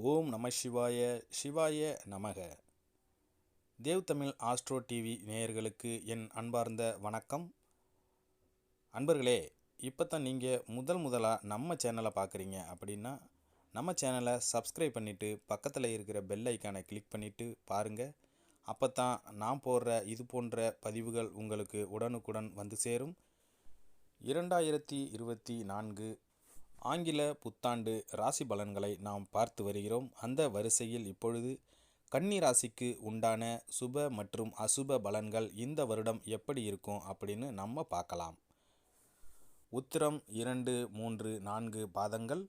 ஓம் நம சிவாய சிவாய நமக. தேவ் தமிழ் ஆஸ்ட்ரோ டிவி நேயர்களுக்கு என் அன்பார்ந்த வணக்கம். அன்பர்களே இப்போ தான் நீங்கள் முதல் முதலாக நம்ம சேனலை பார்க்குறீங்க அப்படின்னா நம்ம சேனலை சப்ஸ்கிரைப் பண்ணிவிட்டு பக்கத்தில் இருக்கிற பெல் ஐக்கானை கிளிக் பண்ணிவிட்டு பாருங்கள் அப்போ தான் நான் போடுற இது போன்ற பதிவுகள் உங்களுக்கு உடனுக்குடன் வந்து சேரும். இரண்டாயிரத்தி இருபத்தி நான்கு ஆங்கில புத்தாண்டு ராசி பலன்களை நாம் பார்த்து வருகிறோம். அந்த வரிசையில் இப்பொழுது கன்னி ராசிக்கு உண்டான சுப மற்றும் அசுப பலன்கள் இந்த வருடம் எப்படி இருக்கும் அப்படின்னு நம்ம பார்க்கலாம். உத்திரம் இரண்டு மூன்று நான்கு பாதங்கள்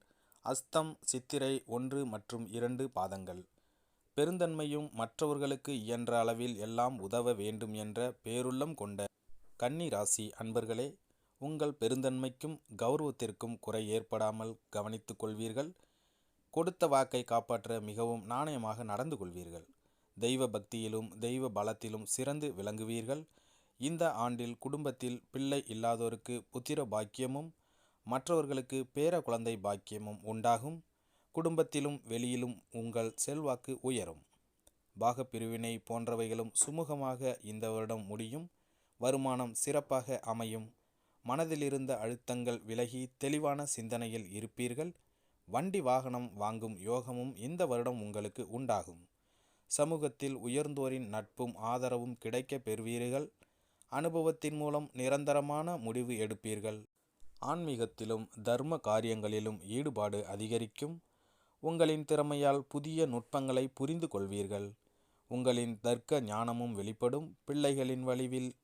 அஸ்தம் சித்திரை ஒன்று மற்றும் இரண்டு பாதங்கள். பெருந்தன்மையும் மற்றவர்களுக்கு இயன்ற அளவில் எல்லாம் உதவ வேண்டும் என்ற பேருள்ளம் கொண்ட கன்னி ராசி அன்பர்களே உங்கள் பெருந்தன்மைக்கும் கௌரவத்திற்கும் குறை ஏற்படாமல் கவனித்துக் கொள்வீர்கள். கொடுத்த வாக்கை காப்பாற்ற மிகவும் நாணயமாக நடந்து கொள்வீர்கள். தெய்வ பக்தியிலும் தெய்வ பலத்திலும் சிறந்து விளங்குவீர்கள். இந்த ஆண்டில் குடும்பத்தில் பிள்ளை இல்லாதோருக்கு புத்திர பாக்கியமும் மற்றவர்களுக்கு பேர குழந்தை பாக்கியமும் உண்டாகும். குடும்பத்திலும் வெளியிலும் உங்கள் செல்வாக்கு உயரும். பாகப்பிரிவினை போன்றவைகளும் சுமூகமாக இந்த வருடம் முடியும். வருமானம் சிறப்பாக அமையும். மனதிலிருந்த அழுத்தங்கள் விலகி தெளிவான சிந்தனையில் இருப்பீர்கள். வண்டி வாகனம் வாங்கும் யோகமும் இந்த வருடம் உங்களுக்கு உண்டாகும். சமூகத்தில் உயர்ந்தோரின் நட்பும் ஆதரவும் கிடைக்க பெறுவீர்கள். அனுபவத்தின் மூலம் நிரந்தரமான முடிவு எடுப்பீர்கள். ஆன்மீகத்திலும் தர்ம காரியங்களிலும் ஈடுபாடு அதிகரிக்கும். உங்களின் திறமையால் புதிய நுட்பங்களை புரிந்து கொள்வீர்கள். உங்களின் தர்க்க ஞானமும் வெளிப்படும். பிள்ளைகளின் வழிவில்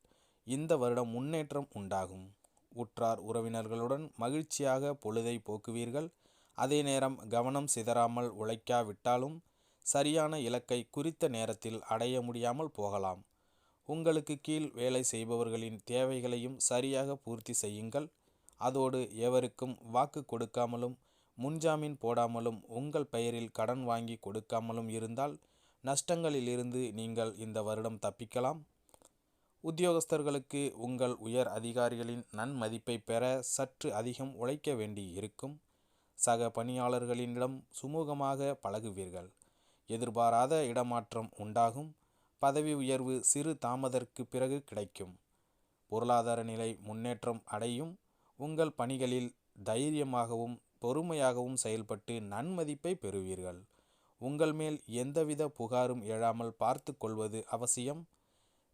இந்த வருடம் முன்னேற்றம் உண்டாகும். உற்றார் உறவினர்களுடன் மகிழ்ச்சியாக பொழுதை போக்குவீர்கள். அதே நேரம் கவனம் சிதறாமல் உழைக்காவிட்டாலும் சரியான இலக்கை குறித்த நேரத்தில் அடைய முடியாமல் போகலாம். உங்களுக்கு கீழ் வேலை செய்பவர்களின் தேவைகளையும் சரியாக பூர்த்தி செய்யுங்கள். அதோடு எவருக்கும் வாக்கு கொடுக்காமலும் முன்ஜாமீன் போடாமலும் உங்கள் பெயரில் கடன் வாங்கி கொடுக்காமலும் இருந்தால் நஷ்டங்களிலிருந்து நீங்கள் இந்த வருடம் தப்பிக்கலாம். உத்தியோகஸ்தர்களுக்கு உங்கள் உயர் அதிகாரிகளின் நன்மதிப்பை பெற சற்று அதிகம் உழைக்க வேண்டி இருக்கும் சக பணியாளர்களிடம் சுமூகமாக பழகுவீர்கள். எதிர்பாராத இடமாற்றம் உண்டாகும். பதவி உயர்வு சிறு தாமதற்கு பிறகு கிடைக்கும். பொருளாதார நிலை முன்னேற்றம் அடையும். உங்கள் பணிகளில் தைரியமாகவும் பொறுமையாகவும் செயல்பட்டு நன்மதிப்பை பெறுவீர்கள். உங்கள் மேல் எந்தவித புகாரும் எழாமல் பார்த்து கொள்வது அவசியம்.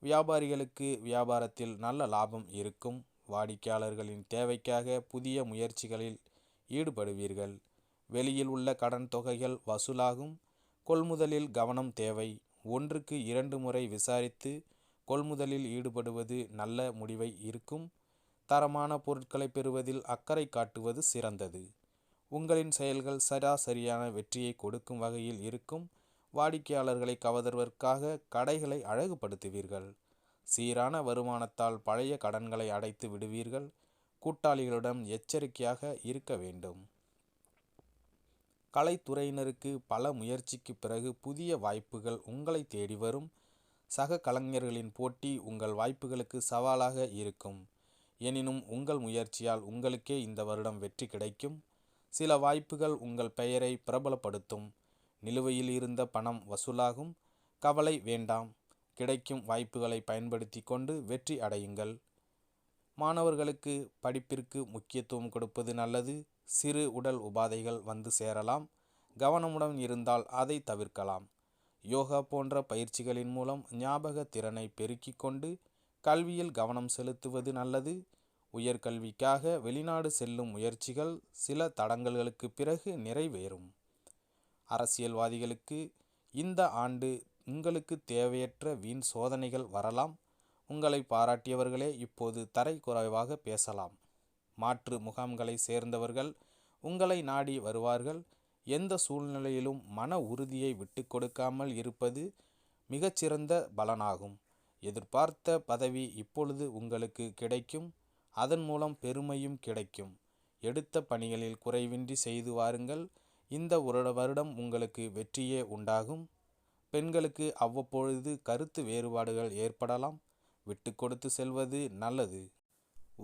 வியாபாரிகளுக்கு வியாபாரத்தில் நல்ல லாபம் இருக்கும். வாடிக்கையாளர்களின் தேவைக்காக புதிய முயற்சிகளில் ஈடுபடுவீர்கள். வெளியில் உள்ள கடன் தொகைகள் வசூலாகும். கொள்முதலில் கவனம் தேவை. ஒன்றுக்கு இரண்டு முறை விசாரித்து கொள்முதலில் ஈடுபடுவது நல்ல முடிவை இருக்கும் தரமான பொருட்களை பெறுவதில் அக்கறை காட்டுவது சிறந்தது. உங்களின் செயல்கள் சராசரியான வெற்றியை கொடுக்கும் வகையில் இருக்கும். வாடிக்கையாளர்களை கவர்வதற்காக கடைகளை அழகுபடுத்துவீர்கள். சீரான வருமானத்தால் பழைய கடன்களை அடைத்து விடுவீர்கள். கூட்டாளிகளிடம் எச்சரிக்கையாக இருக்க வேண்டும். கலைத்துறையினருக்கு பல முயற்சிக்கு பிறகு புதிய வாய்ப்புகள் உங்களை தேடி வரும். சக கலைஞர்களின் போட்டி உங்கள் வாய்ப்புகளுக்கு சவாலாக இருக்கும். எனினும் உங்கள் முயற்சியால் உங்களுக்கே இந்த வருடம் வெற்றி கிடைக்கும். சில வாய்ப்புகள் உங்கள் பெயரை பிரபலப்படுத்தும். நிலுவையில் இருந்த பணம் வசூலாகும். கவலை வேண்டாம். கிடைக்கும் வாய்ப்புகளை பயன்படுத்தி கொண்டு வெற்றி அடையுங்கள். மாணவர்களுக்கு படிப்பிற்கு முக்கியத்துவம் கொடுப்பது நல்லது. சிறு உடல் உபாதைகள் வந்து சேரலாம். கவனமுடன் இருந்தால் அதை தவிர்க்கலாம். யோகா போன்ற பயிற்சிகளின் மூலம் ஞாபக திறனை பெருக்கிக் கொண்டு கல்வியில் கவனம் செலுத்துவது நல்லது. உயர்கல்விக்காக வெளிநாடு செல்லும் முயற்சிகள் சில தடங்கல்களுக்கு பிறகு நிறைவேறும். அரசியல்வாதிகளுக்கு இந்த ஆண்டு உங்களுக்கு தேவையற்ற வீண் சோதனைகள் வரலாம். உங்களை பாராட்டியவர்களே இப்போது தரை குறைவாக பேசலாம். மாற்று முகாம்களை சேர்ந்தவர்கள் உங்களை நாடி வருவார்கள். எந்த சூழ்நிலையிலும் மன உறுதியை விட்டு கொடுக்காமல் இருப்பது மிகச்சிறந்த பலனாகும். எதிர்பார்த்த பதவி இப்பொழுது உங்களுக்கு கிடைக்கும். அதன் மூலம் பெருமையும் கிடைக்கும். எடுத்த பணிகளில் குறைவின்றி செய்து வாருங்கள். இந்த ஒரு வருடம் உங்களுக்கு வெற்றியே உண்டாகும். பெண்களுக்கு அவ்வப்பொழுது கருத்து வேறுபாடுகள் ஏற்படலாம். விட்டு கொடுத்து செல்வது நல்லது.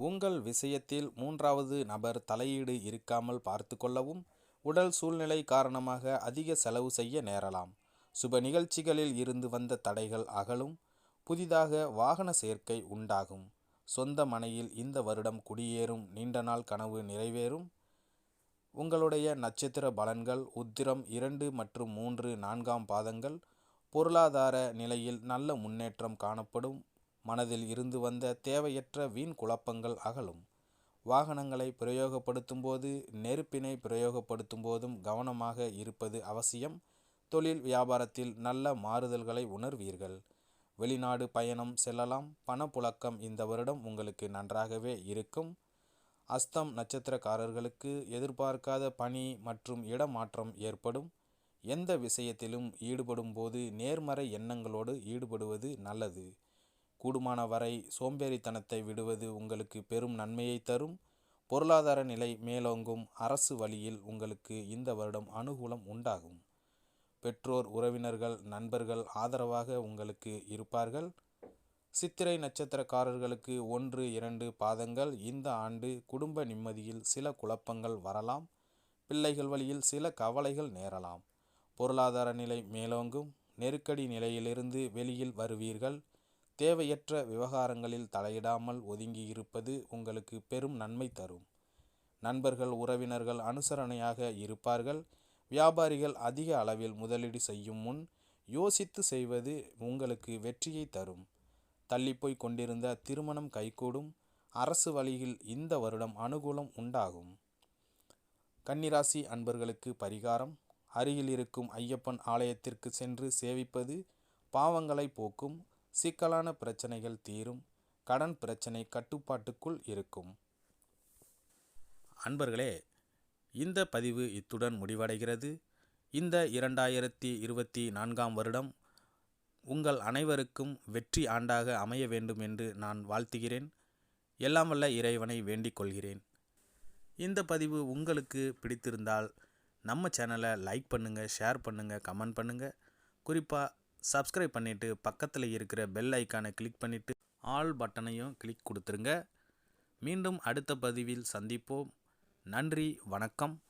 உங்கள் விஷயத்தில் மூன்றாவது நபர் தலையீடு இருக்காமல் பார்த்து கொள்ளவும் உடல் சூழ்நிலை காரணமாக அதிக செலவு செய்ய நேரலாம். சுப நிகழ்ச்சிகளில் இருந்து வந்த தடைகள் அகலும். புதிதாக வாகன சேர்க்கை உண்டாகும். சொந்த மனையில் இந்த வருடம் குடியேறும். நீண்ட நாள் கனவு நிறைவேறும். உங்களுடைய நட்சத்திர பலன்கள் உத்திரம் இரண்டு மற்றும் மூன்று நான்காம் பாதங்கள் பொருளாதார நிலையில் நல்ல முன்னேற்றம் காணப்படும் மனதில் இருந்து வந்த தேவையற்ற வீண் குழப்பங்கள் அகலும். வாகனங்களை பிரயோகப்படுத்தும் போது நெருப்பினை பிரயோகப்படுத்தும் போதும் கவனமாக இருப்பது அவசியம். தொழில் வியாபாரத்தில் நல்ல மாறுதல்களை உணர்வீர்கள். வெளிநாடு பயணம் செல்லலாம். பணப்புழக்கம் இந்த வருடம் உங்களுக்கு நன்றாகவே இருக்கும். அஸ்தம் நட்சத்திரக்காரர்களுக்கு எதிர்பார்க்காத பணி மற்றும் இடமாற்றம் ஏற்படும். எந்த விஷயத்திலும் ஈடுபடும் போது நேர்மறை எண்ணங்களோடு ஈடுபடுவது நல்லது. கூடுமான வரை சோம்பேறித்தனத்தை விடுவது உங்களுக்கு பெரும் நன்மையை தரும். பொருளாதார நிலை மேலோங்கும் அரசு வழியில் உங்களுக்கு இந்த வருடம் அனுகூலம் உண்டாகும். பெற்றோர் உறவினர்கள் நண்பர்கள் ஆதரவாக உங்களுக்கு இருப்பார்கள். சித்திரை நட்சத்திரக்காரர்களுக்கு ஒன்று இரண்டு பாதங்கள். இந்த ஆண்டு குடும்ப நிம்மதியில் சில குழப்பங்கள் வரலாம். பிள்ளைகள் வழியில் சில கவலைகள் நேரலாம். பொருளாதார நிலை மேலோங்கும். நெருக்கடி நிலையிலிருந்து வெளியில் வருவீர்கள். தேவையற்ற விவகாரங்களில் தலையிடாமல் ஒதுங்கி இருப்பது உங்களுக்கு பெரும் நன்மை தரும். நண்பர்கள் உறவினர்கள் அனுசரணையாக இருப்பார்கள். வியாபாரிகள் அதிக அளவில் முதலீடு செய்யும் முன் யோசித்து செய்வது உங்களுக்கு வெற்றியை தரும். தள்ளிப்போய் கொண்டிருந்த திருமணம் கைகூடும் அரசு வழியில் இந்த வருடம் அனுகூலம் உண்டாகும். கன்னிராசி அன்பர்களுக்கு பரிகாரம் அருகில் இருக்கும் ஐயப்பன் ஆலயத்திற்கு சென்று சேவிப்பது பாவங்களை போக்கும் சிக்கலான பிரச்சனைகள் தீரும் கடன் பிரச்சனை கட்டுப்பாட்டுக்குள் இருக்கும். அன்பர்களே இந்த பதிவு இத்துடன் முடிவடைகிறது. இந்த இரண்டாயிரத்தி இருபத்தி நான்காம் வருடம் உங்கள் அனைவருக்கும் வெற்றி ஆண்டாக அமைய வேண்டும் என்று நான் வாழ்த்துகிறேன். எல்லாம் வல்ல இறைவனை வேண்டிக் கொள்கிறேன். இந்த பதிவு உங்களுக்கு பிடித்திருந்தால் நம்ம சேனலை லைக் பண்ணுங்கள் ஷேர் பண்ணுங்கள் கமெண்ட் பண்ணுங்கள் குறிப்பாக சப்ஸ்கிரைப் பண்ணிவிட்டு பக்கத்தில் இருக்கிற பெல் ஐக்கானை கிளிக் பண்ணிவிட்டு ஆல் பட்டனையும் கிளிக் கொடுத்துருங்க. மீண்டும் அடுத்த பதிவில் சந்திப்போம். நன்றி வணக்கம்.